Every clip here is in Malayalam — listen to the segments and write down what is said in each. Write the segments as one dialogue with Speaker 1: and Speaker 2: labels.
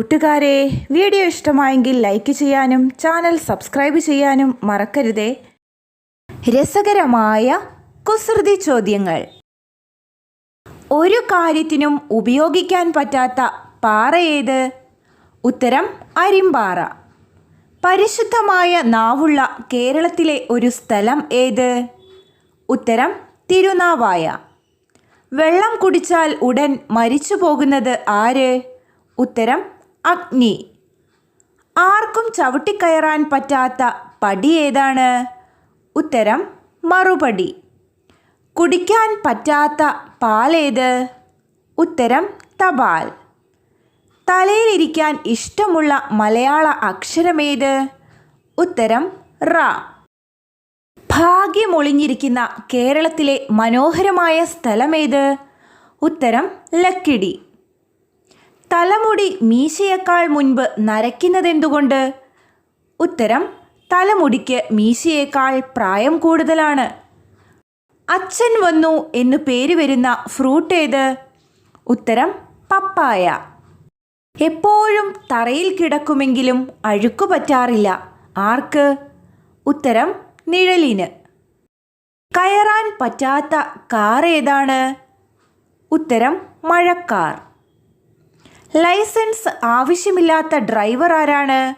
Speaker 1: കൂട്ടുകാരെ വീഡിയോ ഇഷ്ടമായെങ്കിൽ ലൈക്ക് ചെയ്യാനും ചാനൽ സബ്സ്ക്രൈബ് ചെയ്യാനും മറക്കരുതേ. രസകരമായ കുസൃതി ചോദ്യങ്ങൾ. ഒരു കാര്യത്തിനും ഉപയോഗിക്കാൻ പറ്റാത്ത പാറ ഏത്? ഉത്തരം അരിമ്പാറ. പരിശുദ്ധമായ നാവുള്ള കേരളത്തിലെ ഒരു സ്ഥലം ഏത്? ഉത്തരം തിരുനാവായ. വെള്ളം കുടിച്ചാൽ ഉടൻ മരിച്ചു പോകുന്നത് ആര്? ഉത്തരം അഗ്നി. ആർക്കും ചവിട്ടിക്കയറാൻ പറ്റാത്ത പടി ഏതാണ്? ഉത്തരം മറുപടി. കുടിക്കാൻ പറ്റാത്ത പാലേത് ഉത്തരം തപാൽ. തലയിലിരിക്കാൻ ഇഷ്ടമുള്ള മലയാള അക്ഷരമേത് ഉത്തരം റ. ഭാഗ്യമൊളിഞ്ഞിരിക്കുന്ന കേരളത്തിലെ മനോഹരമായ സ്ഥലമേത് ഉത്തരം ലക്കിടി. തലമുടി മീശയേക്കാൾ മുൻപ് നരയ്ക്കുന്നതെന്തുകൊണ്ട്? ഉത്തരം തലമുടിക്ക് മീശയേക്കാൾ പ്രായം കൂടുതലാണ്. അച്ഛൻ വന്നു എന്നു പേര് വരുന്ന ഫ്രൂട്ട് ഏത്? ഉത്തരം പപ്പായ. എപ്പോഴും തറയിൽ കിടക്കുമെങ്കിലും അഴുക്കു പറ്റാറില്ല. ആർക്ക്? ഉത്തരം നിഴലിന്. കയറാൻ പറ്റാത്ത കാർ ഏതാണ്? ഉത്തരം മഴക്കാർ. ലൈസൻസ് ആവശ്യമില്ലാത്ത ഡ്രൈവർ ആരാണ്?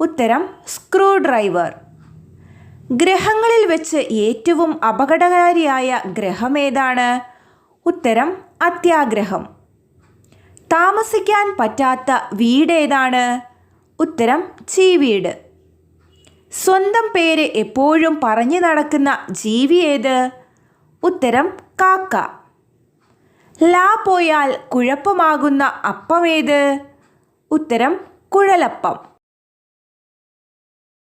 Speaker 1: ഉത്തരം സ്ക്രൂ ഡ്രൈവർ. ഗ്രഹങ്ങളിൽ വെച്ച് ഏറ്റവും അപകടകാരിയായ ഗ്രഹം ഏതാണ്? ഉത്തരം അത്യാഗ്രഹം. താമസിക്കാൻ പറ്റാത്ത വീട് ഏതാണ്? ഉത്തരം ചീവീട്. സ്വന്തം പേര് എപ്പോഴും പറഞ്ഞു നടക്കുന്ന ജീവി ഏത്? ഉത്തരം കാക്ക. ലാ പോയാൽ കുഴപ്പമാകുന്ന അപ്പമേത് ഉത്തരം കുഴലപ്പം.